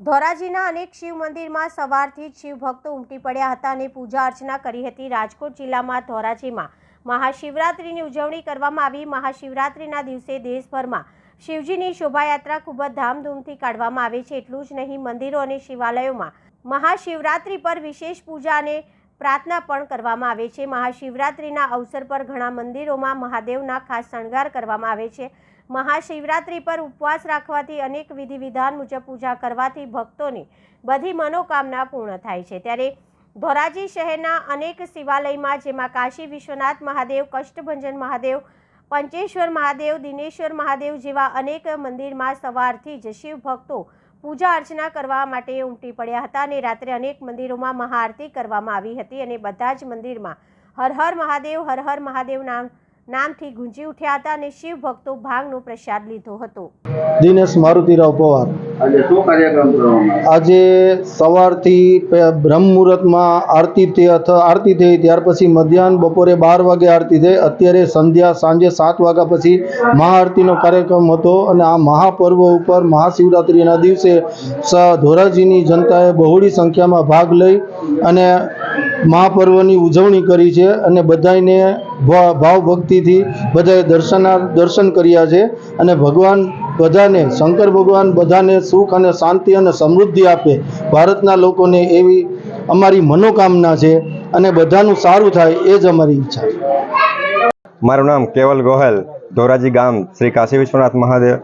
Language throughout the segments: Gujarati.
ધોરાજીના અનેક શિવ મંદિરમાં સવારથી જ શિવ ભક્તો ઉમટી પડ્યા હતા અને પૂજા અર્ચના કરી હતી. રાજકોટ જિલ્લામાં ધોરાજીમાં મહાશિવરાત્રિની ઉજવણી કરવામાં આવી. મહાશિવરાત્રિના દિવસે દેશભરમાં શિવજીની શોભાયાત્રા ખૂબ જ ધામધૂમથી કાઢવામાં આવે છે. એટલું જ નહીં, મંદિરો અને શિવાલયોમાં મહાશિવરાત્રિ પર વિશેષ પૂજા અને પ્રાર્થના પણ કરવામાં આવે છે. મહાશિવરાત્રિના અવસર પર ઘણા મંદિરોમાં મહાદેવના ખાસ શણગાર કરવામાં આવે છે. મહાશિવરાત્રિ પર ઉપવાસ રાખવાથી અનેક વિધિ વિધાન મુજબ પૂજા કરવાથી ભક્તોની બધી મનોકામના પૂર્ણ થાય છે. ત્યારે ધોરાજી શહેરના અનેક શિવાલયમાં, જેમાં કાશી વિશ્વનાથ મહાદેવ, કષ્ટભંજન મહાદેવ, પંચેશ્વર મહાદેવ, દિનેશ્વર મહાદેવ જેવા અનેક મંદિરમાં સવારથી જ શિવ ભક્તો પૂજા અર્ચના કરવા માટે ઉમટી પડ્યા હતા અને રાત્રે અનેક મંદિરોમાં મહાઆરતી કરવામાં આવી હતી અને બધા જ મંદિરમાં હર હર મહાદેવ, હર હર મહાદેવ નામ નામથી ગુંજી ઉઠ્યા હતા અને શિવ ભક્તો ભાંગનો પ્રસાદ લીધો હતો. દિનેશ મારુતિરાવ પવાર. આજે સવારથી બ્રહ્મ મુહૂર્તમાં આરતી થઈ આરતી થઈ ત્યાર પછી મધ્યાહન બપોરે બાર વાગે આરતી થઈ અત્યારે સંધ્યા સાંજે સાત વાગ્યા પછી મહાઆરતીનો કાર્યક્રમ હતો અને આ મહાપર્વ ઉપર મહાશિવરાત્રિના દિવસે ધોરાજીની જનતાએ બહોળી સંખ્યામાં ભાગ લઈ અને મહાપર્વની ઉજવણી કરી છે અને બધાને ભાવ ભક્તિથી બધાએ દર્શના, દર્શન કર્યા છે અને ભગવાન બધાને, શંકર ભગવાન બધાને સુખ અને શાંતિ અને સમૃદ્ધિ આપે. ભારતના લોકોને એવી અમારી મનોકામના છે અને બધાનું સારું થાય એ જ અમારી ઈચ્છા છે. મારું નામ કેવલ ગોહેલ, ધોરાજી ગામ શ્રી કાશી વિશ્વનાથ મહાદેવ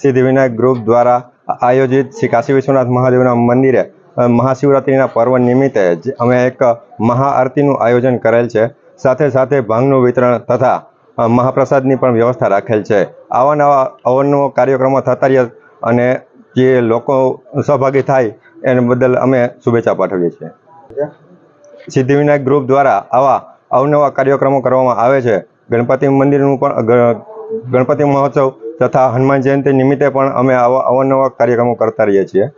સિદ્ધિવિનાયક ગ્રુપ દ્વારા આયોજિત શ્રી કાશી વિશ્વનાથ મહાદેવના મંદિરે મહાશિવરાત્રિના પર્વ નિમિત્તે અમે એક મહાઆરતીનું આયોજન કરેલ છે. સાથે સાથે ભાંગનું વિતરણ તથા મહાપ્રસાદની પણ વ્યવસ્થા રાખેલ છે. આવા નવા અવનવો કાર્યક્રમો થતા રહ્યા અને જે લોકો સહભાગી થાય, એને બદલ અમે શુભેચ્છા પાઠવીએ છીએ. સિદ્ધિવિનાયક ગ્રુપ દ્વારા આવા અવનવા કાર્યક્રમો કરવામાં આવે છે. ગણપતિ મંદિરનું પણ ગણપતિ મહોત્સવ તથા હનુમાન જયંતિ નિમિત્તે પણ અમે આવા અવનવા કાર્યક્રમો કરતા રહીએ છીએ.